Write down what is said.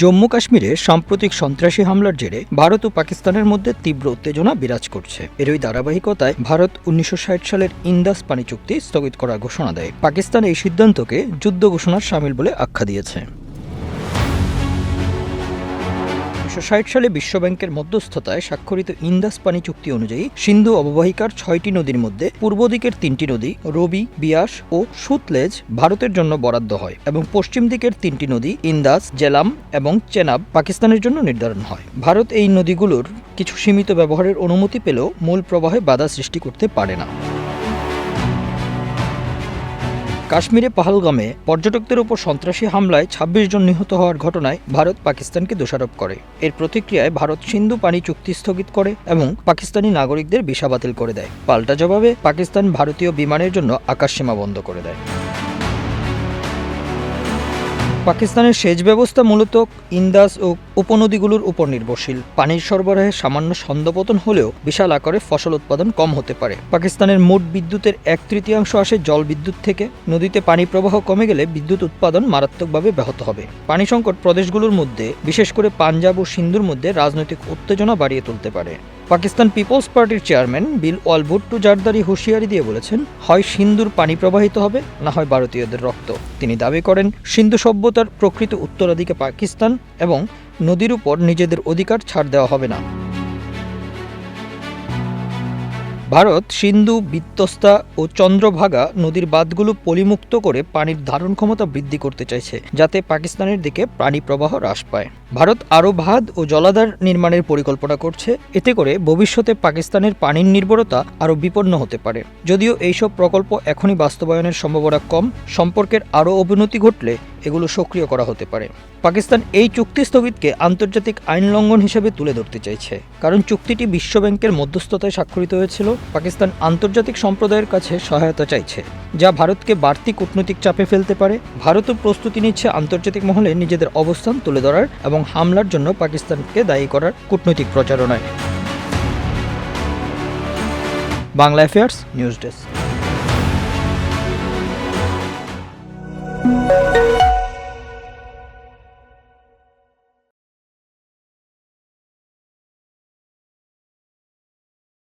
জম্মু কাশ্মীরে সাম্প্রতিক সন্ত্রাসী হামলার জেরে ভারত ও পাকিস্তানের মধ্যে তীব্র উত্তেজনা বিরাজ করছে। এরই ধারাবাহিকতায় ভারত উনিশশো ষাট সালের ইন্দাস পানি চুক্তি স্থগিত করার ঘোষণা দেয়। পাকিস্তান এই সিদ্ধান্তকে যুদ্ধ ঘোষণার সামিল বলে আখ্যা দিয়েছে। উনিশশো ষাট সালে বিশ্বব্যাংকের মধ্যস্থতায় স্বাক্ষরিত ইন্দাস পানি চুক্তি অনুযায়ী সিন্ধু অববাহিকার ছয়টি নদীর মধ্যে পূর্ব দিকের তিনটি নদী রবি, বিয়াস ও সুতলেজ ভারতের জন্য বরাদ্দ হয় এবং পশ্চিম দিকের তিনটি নদী ইন্দাস, জেলাম এবং চেনাব পাকিস্তানের জন্য নির্ধারণ হয়। ভারত এই নদীগুলোর কিছু সীমিত ব্যবহারের অনুমতি পেলেও মূল প্রবাহে বাধা সৃষ্টি করতে পারে না। কাশ্মীরে পাহলগামে পর্যটকদের উপর সন্ত্রাসী হামলায় ২৬ জন নিহত হওয়ার ঘটনায় ভারত পাকিস্তানকে দোষারোপ করে। এর প্রতিক্রিয়ায় ভারত সিন্ধু পানি চুক্তি স্থগিত করে এবং পাকিস্তানি নাগরিকদের ভিসা বাতিল করে দেয়। পাল্টা জবাবে পাকিস্তান ভারতীয় বিমানের জন্য আকাশসীমা বন্ধ করে দেয়। পাকিস্তানের সেচ ব্যবস্থা মূলত ইন্দাস ও উপনদীগুলোর উপর নির্ভরশীল। পানির সরবরাহে সামান্য ছন্দপতন হলেও বিশাল আকারে ফসল উৎপাদন কম হতে পারে। পাকিস্তানের মোট বিদ্যুতের এক তৃতীয়াংশ আসে জল বিদ্যুৎ থেকে। নদীতে পানি প্রবাহ কমে গেলে বিদ্যুৎ উৎপাদন মারাত্মকভাবে ব্যাহত হবে। পানি সংকট প্রদেশগুলোর মধ্যে, বিশেষ করে পাঞ্জাব ও সিন্ধুর মধ্যে, রাজনৈতিক উত্তেজনা বাড়িয়ে তুলতে পারে। পাকিস্তান পিপলস পার্টির চেয়ারম্যান বিল ওয়ালভুট্টু জারদারি হুঁশিয়ারি দিয়ে বলেছেন, হয় সিন্ধুর পানি প্রবাহিত হবে, না হয় ভারতীয়দের রক্ত। তিনি দাবি করেন, সিন্ধু সভ্যতার প্রকৃত উত্তরাধিকে পাকিস্তান এবং নদীর উপর নিজেদের অধিকার ছাড় দেওয়া হবে না। ভারত, সিন্ধু বিত্তস্তা ও চন্দ্রভাগা নদীর বাঁধগুলো পলিমুক্ত করে পানির ধারণ ক্ষমতা বৃদ্ধি করতে চাইছে, যাতে পাকিস্তানের দিকে পানি প্রবাহ হ্রাস পায়। ভারত আরও ভাদ ও জলাধার নির্মাণের পরিকল্পনা করছে, এতে করে ভবিষ্যতে পাকিস্তানের পানির নির্ভরতা আরও বিপন্ন হতে পারে। যদিও এইসব প্রকল্প এখনই বাস্তবায়নের সম্ভাবনা কম, সম্পর্কের আরও অবনতি ঘটলে এগুলো সক্রিয় করা হতে পারে। পাকিস্তান এই চুক্তি স্থগিতকে আন্তর্জাতিক আইন লঙ্ঘন হিসেবে তুলে ধরতে চাইছে। কারণ চুক্তিটি বিশ্বব্যাংকের মধ্যস্থতায় স্বাক্ষরিত হয়েছিল। পাকিস্তান আন্তর্জাতিক সম্প্রদায়ের কাছে সহায়তা চাইছে, যা ভারতকে বাড়তি কূটনৈতিক চাপে ফেলতে পারে। ভারতও প্রস্তুতি নিচ্ছে আন্তর্জাতিক মহলে নিজেদের অবস্থান তুলে ধরার এবং হামলার জন্য পাকিস্তানকে দায়ী করার কূটনৈতিক প্রচারণায়। Bangla affairs news desk.